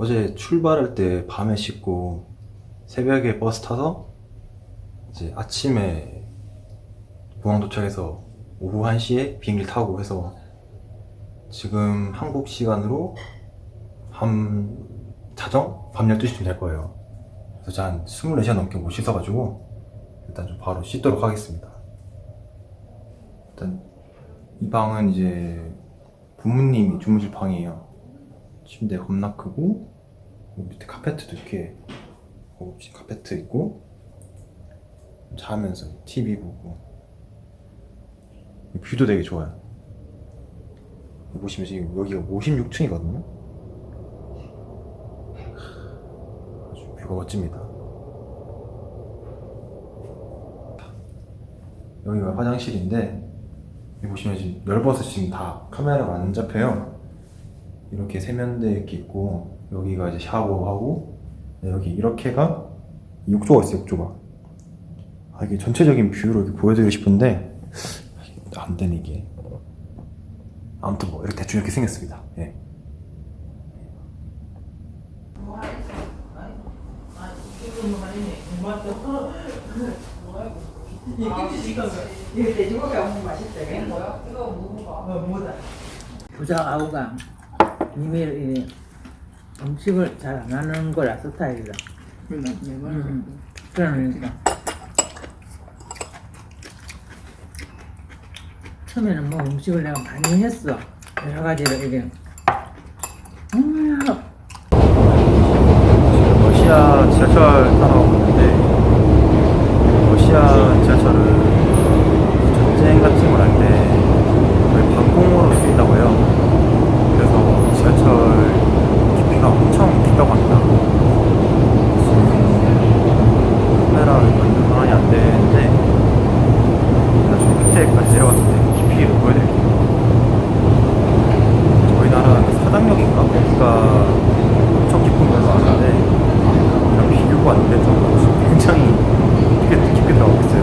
어제 출발할 때 밤에 씻고 새벽에 버스 타서 이제 아침에 공항 도착해서 오후 1시에 비행기 타고 해서 지금 한국 시간으로 한 자정? 밤 12시쯤 될 거예요. 그래서 한 24시간 넘게 못 씻어가지고 일단 좀 바로 씻도록 하겠습니다. 일단 이 방은 이제 부모님이 주무실 방이에요. 침대 겁나 크고 여기 밑에 카페트도 이렇게 없이 카페트 있고 자면서 TV 보고 뷰도 되게 좋아요. 보시면 지금 여기가 56층이거든요. 아주 뷰가 멋집니다. 여기가 화장실인데 보시면 지금 넓어서 지금 다 카메라가 안 잡혀요. 이렇게 세면대 이렇게 있고 여기가 이제 샤워하고 네, 여기 이렇게가 욕조가 있어요 욕조가 아 이게 전체적인 뷰로 이렇게 보여드리고 싶은데 안 되네 이게 아무튼 뭐 이렇게 대충 이렇게 생겼습니다 예. 이거 돼지고기 맛있다. 이거 뭐야? 이거 뭐 뭐다? 부자 아우가 이메일 이 음식을 잘 안 하는 거라 스타일이라. 음, 그러니까 처음에는 뭐 음식을 내가 많이 했어. 여러 가지를 이게 음, 러시아 지하철 타러 갔는데 러시아 지하철은 전쟁 같은 걸 할 때 거의 방공호로 쓰인다고 해요. 그래서 지하철 기피가 엄청 깊다고 합니다. 지금 카메라를 만든 상황이 안 되는데 나중에 밑에까지 내려갔을 때 깊이를 보여드릴게요. 저희 나라 사당역인가? 거기가 엄청 깊은 걸로 아는데 그냥 비교가 안 될 정도로 지금 굉장히 깊게, 깊게 들어가고 있어요.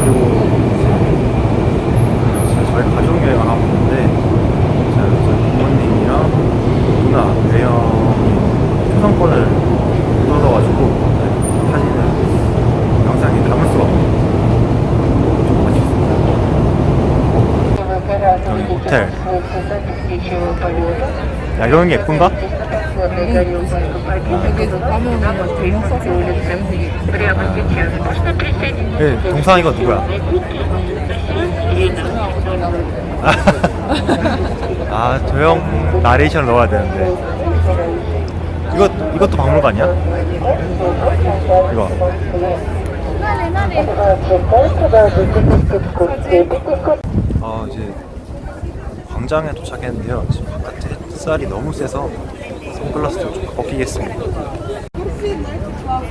그리고 제가 저희 가족 여행 안 와봤는데 제가 저희 부모님이랑 누나, 외형이 초상권을 못 얻어가지고 네, 사진을 영상에 담을 수가 없네요. 좀 아쉽습니다. 여기 호텔. 예쁜가? 네, 동상이가 누구야? 아, 저형 나레이션을 넣어야 되는데. 이거, 이것도 박물관이야? 이거. 아, 이제 광장에 도착했는데요. 지금 바깥에 햇살이 너무 세서 선글라스도 좀 벗기겠습니다. 아,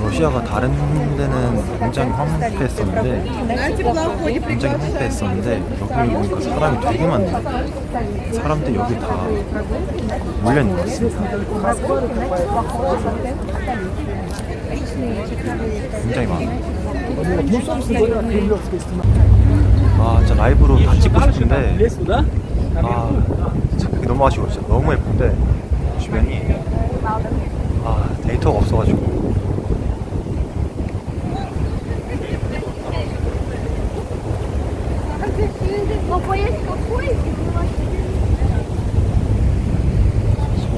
러시아가 다른 데는 굉장히 황폐했었는데 굉장히 황폐했었는데 여기 보니까 사람이 되게 많네요. 사람들이 여기 다 몰려 있는 것 같습니다. 굉장히 많아요. 아 진짜 라이브로 다 찍고 싶은데 아 그게 너무 아쉬워 진짜 너무 예쁜데 주변이 아 데이터가 없어가지고.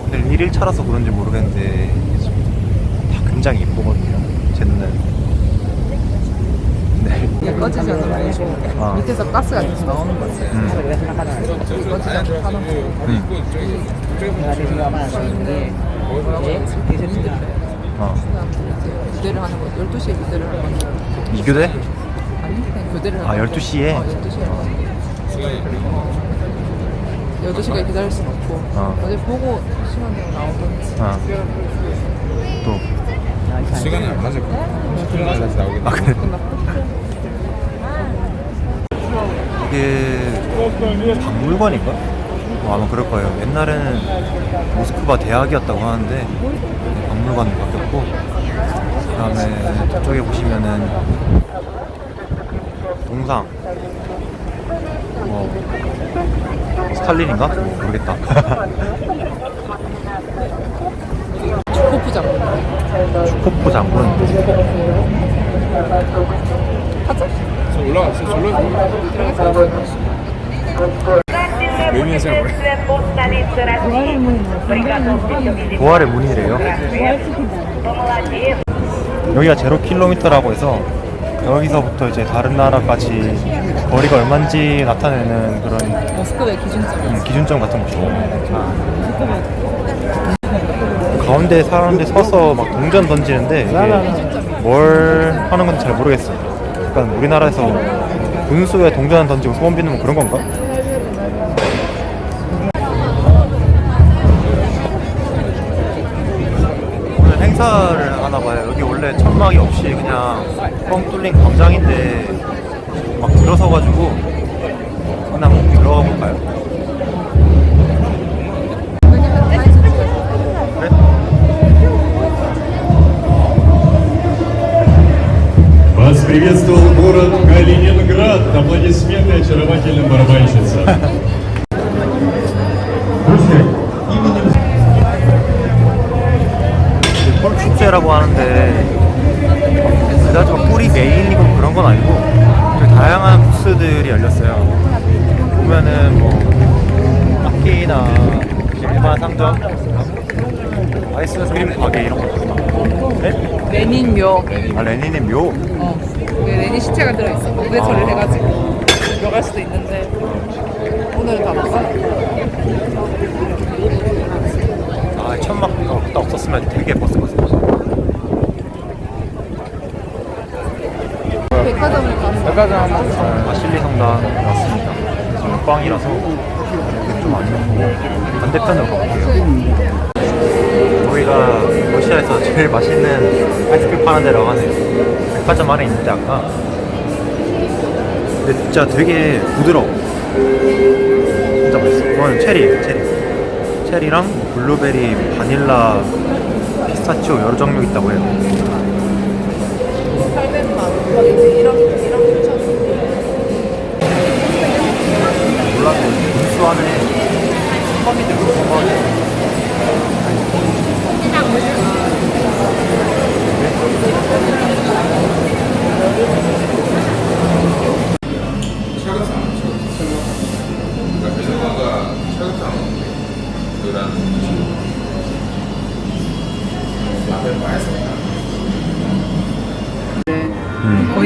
오늘 1일 차라서 그런지 모르겠는데 다 굉장히 예쁘거든요 제 눈에는. 꺼지셔서 말이죠. 아. 밑에서 가스가 계속 나오는 거지. 음. 꺼지지 않고 하는 거. 어. 교대를 하는 거. 12시에 교대를 하는 거지. 이교대? 아니, 그냥 교대를 하는 아 거. 12시 에? 어, 12시에. 12시까지 기다릴 순 없고. 어. 어제 보고 시간대로 나오던지. 아. 또 시간이 안 맞을 거야. 다시 나오겠네. 아, 그래? 이게 박물관인가? 뭐 아마 그럴 거예요. 옛날에는 모스크바 대학이었다고 하는데 박물관으로 바뀌었고 그다음에 저쪽에 보시면은 동상 뭐 스탈린인가? 모르겠다. 주코프 장군. 코프 장군. 가자. 저 올라갔어. 절로 의미에서 뭐야? 부활의 문이래요. 여기가 제로 킬로미터라고 해서 여기서부터 이제 다른 나라까지 거리가 얼마인지 나타내는 그런 모스크바의 기준점. 음, 기준점 같은 곳이고 가운데 사람들 서서 막 동전 던지는데 이게 뭘 하는 건지 잘 모르겠어요. 약간 우리나라에서 분수에 동전 던지고 소원 비는 뭐 그런 건가? 뻥 뚫린 광장인데 막 들어서가지고 그냥 들어가 볼까요? 그래? Вас приветствовал город Калининград. Аплодисменты очаровательным барабанщицам. Друзья, именем 폴 축제라고 하는데 보면은 뭐 악기나 일반 상점, 아이스 크림 가게 이런 거 있구나. 네? 레닌 묘. 아 레닌의 묘. 어. 왜 레닌 시체가 들어있어. 무대처리를 아. 해가지고 들어갈 수도 있는데 오늘은 다못 가나? 아 천막 없- 없었으면 되게 것 같아요. 백화점을 가서 백화점 한번 아 실리 성당 왔습니다. 지금 꽝이라서 좀안 좋고 반대편으로 가볼게요. 저희가 러시아에서 제일 맛있는 아이스크림 파는 데라고 하네요. 백화점 안에 있는데 아까. 근데 진짜 되게 부드러워. 진짜 맛있어. 이거는 체리예요, 체리. 체리랑 뭐 블루베리, 바닐라, 피스타치오 여러 종류 있다고 해요. 800만 원. 이런 이런 몰랐는데 분수 안에 수박이 들고 수박이 그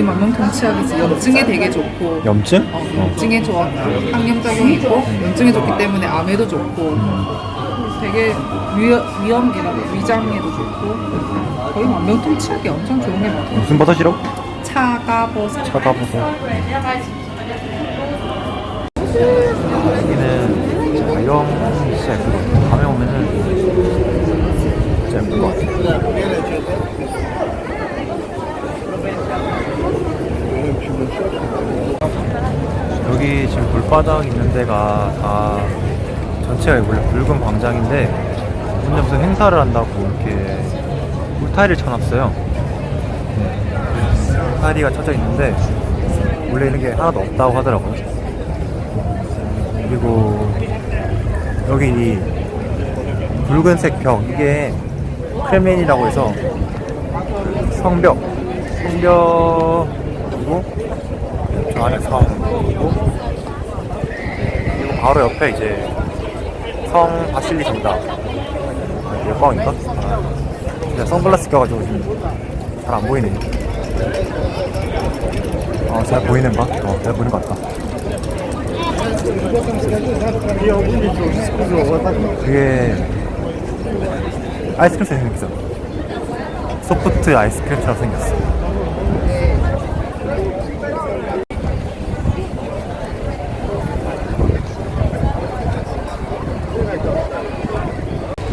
거의 만명통치약이지. 염증에 되게 좋고. 염증? 어, 염증에 좋아. 항염작용이 있고 염증에 좋기 때문에 암에도 좋고 되게 위, 위험이라고 위장에도 좋고 거의 만병통치약이 엄청 좋은 게 많아요. 무슨 버섯이라고? 차가버섯. 차가버섯 여기는 이런 진짜 같아요 밤에 오면은 진짜 예쁜 것 같아요 여기 지금 돌바닥 있는 데가 다 전체가 원래 붉은 광장인데 오늘 무슨 행사를 한다고 이렇게 울타리를 쳐놨어요. 울타리가 쳐져 있는데 원래 이런 게 하나도 없다고 하더라고요. 그리고 여기 이 붉은색 벽 이게 크렘린이라고 해서 그 성벽 성벽이고 저 안에 성이고. 그리고 바로 옆에 이제 성 바실리 성당 몇방인가? 제가 선글라스 껴가지고 지금 잘 안 보이네. 어, 잘 보이는가? 어, 잘 보이는 것 같다. 그게 아이스크림처럼 생겼어 소프트 아이스크림처럼 생겼어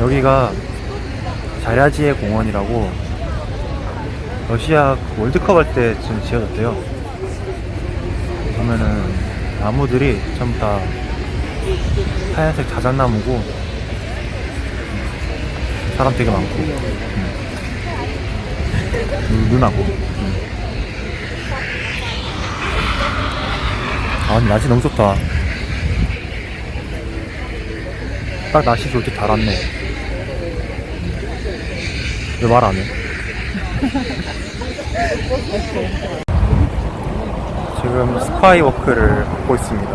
여기가 자야지의 공원이라고 러시아 월드컵 할때 지금 지어졌대요 보면은 나무들이 전부 다 하얀색 자작나무고 사람 되게 많고 음. 눈- 눈하고 음. 아, 날씨 너무 좋다. 딱 날씨 때 달았네. 왜 말 안 해? 지금 스카이워크를 걷고 있습니다.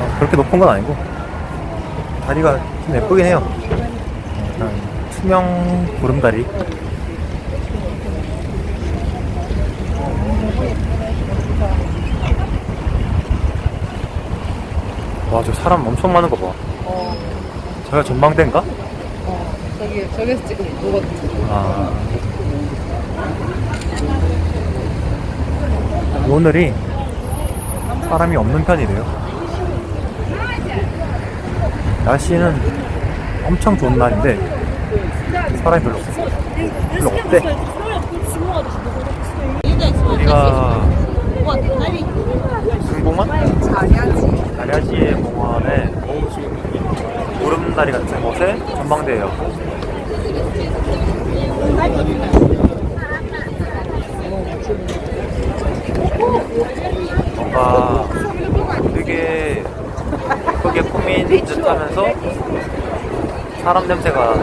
어, 그렇게 높은 건 아니고 다리가 좀 예쁘긴 해요. 어, 약간 투명 구름다리. 와, 저 사람 엄청 많은 거 봐. 어, 저기가 전망대인가? 어, 저기, 저기서 찍은 그거 아. 오늘이 사람이 없는 편이래요. 날씨는 엄청 좋은 날인데 사람이 별로 없어. 별로 없대. 우리가 무슨 공원? 자리하지. 다리아지의 공원에 보름다리 같은 곳에 전망대예요. 뭔가 되게 예쁘게 꾸민 듯 하면서 사람 냄새가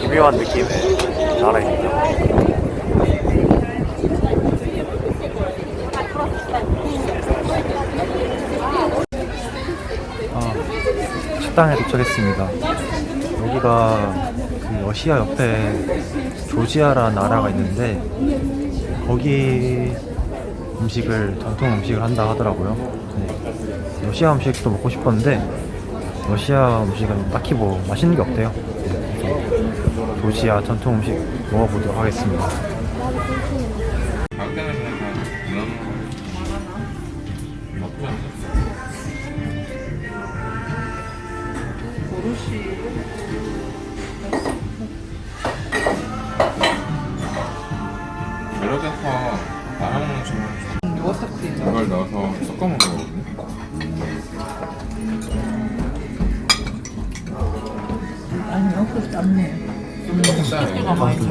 기묘한 느낌의 나라입니다. 아, 식당에 도착했습니다. 여기가 그 러시아 옆에 조지아라는 나라가 있는데 거기 음식을 전통 음식을 한다 하더라고요. 네. 러시아 음식도 먹고 싶었는데 러시아 음식은 딱히 뭐 맛있는 게 없대요. 네, 그래서 조지아 전통 음식 먹어보도록 하겠습니다. 갈 때는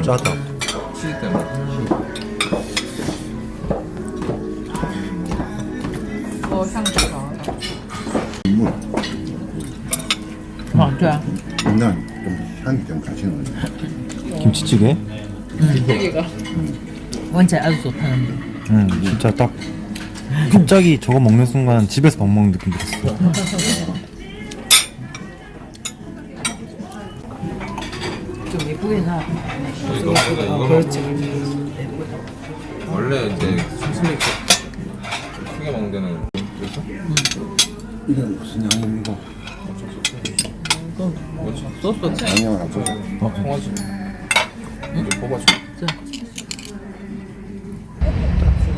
짜다. 치즈 때문에 어, 향 좋다. 어, 좋아. 난 좀 향이 좀 같이 나요. 김치찌개? 여기가. 원체 아주 좋다는데. 응, 진짜 딱 갑자기 저거 먹는 순간 집에서 밥 먹는 느낌 들었어. 좀 예쁘게 나. 이거 그렇지. 원래 이제 슬립 크게 먹는 데는 그래서 이건 무슨 향이고 뭐지? 소스. 양념을 안 보죠. 통하지 이제 뽑아줘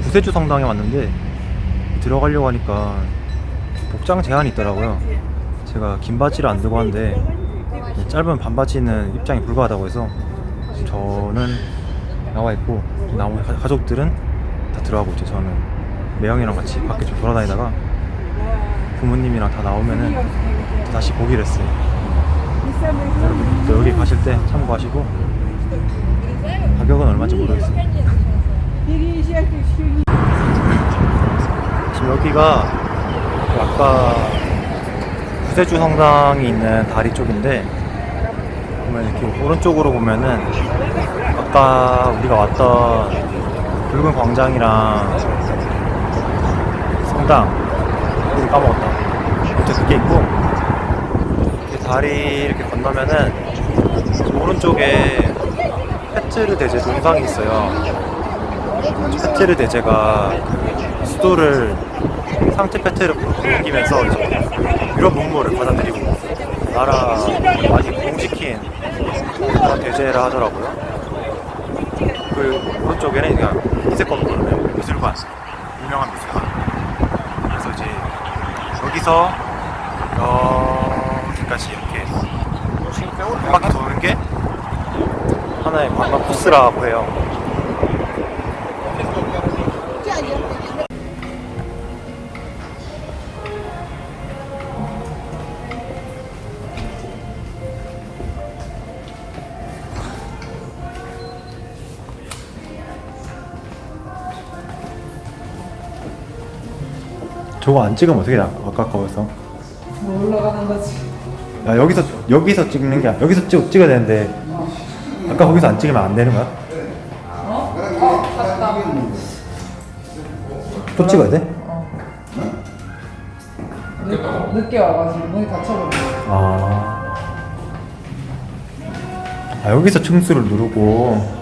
구세주 성당에 왔는데 들어가려고 하니까 복장 제한이 있더라고요. 제가 긴 바지를 안 들고 왔는데 짧은 반바지는 입장이 불가하다고 해서 저는 나와 있고 나머지 가- 가족들은 다 들어가고 있죠. 저는 매형이랑 같이 밖에 좀 돌아다니다가 부모님이랑 다 나오면은 또 다시 보기로 했어요. 여러분 또 여기 가실 때 참고하시고 가격은 얼마인지 모르겠어요. 지금 여기가 그 아까 구세주 성당이 있는 다리 쪽인데 보면 이렇게 오른쪽으로 보면은 아까 우리가 왔던 붉은 광장이랑 성당 이름 까먹었다. 밑에 그게 있고 이 다리 이렇게 건너면은 오른쪽에 페트르 대제 동상이 있어요. 페테르 대제가 그 수도를 상트 페테르부로 옮기면서 이제 유럽 문물을 받아들이고 나라 많이 공지킨 그런 대제라 하더라고요. 그 오른쪽에는 그냥 흰색 건물은 미술관, 유명한 미술관. 그래서 이제 여기서 여기까지 이렇게 한 바퀴 도는 게 하나의 관광 코스라고 해요. 저거 안 찍으면 어떻게 나 아까 거기서 뭐 올라가는 거지. 야 여기서 여기서 찍는 게 아니라 여기서 찍, 찍어야 되는데 아까 거기서 안 찍으면 안 되는 거야? 어? 어, 갔다. 또 찍어야 돼? 늦, 늦게 와가지고 문이 닫혀버려. 아, 아 여기서 층수를 누르고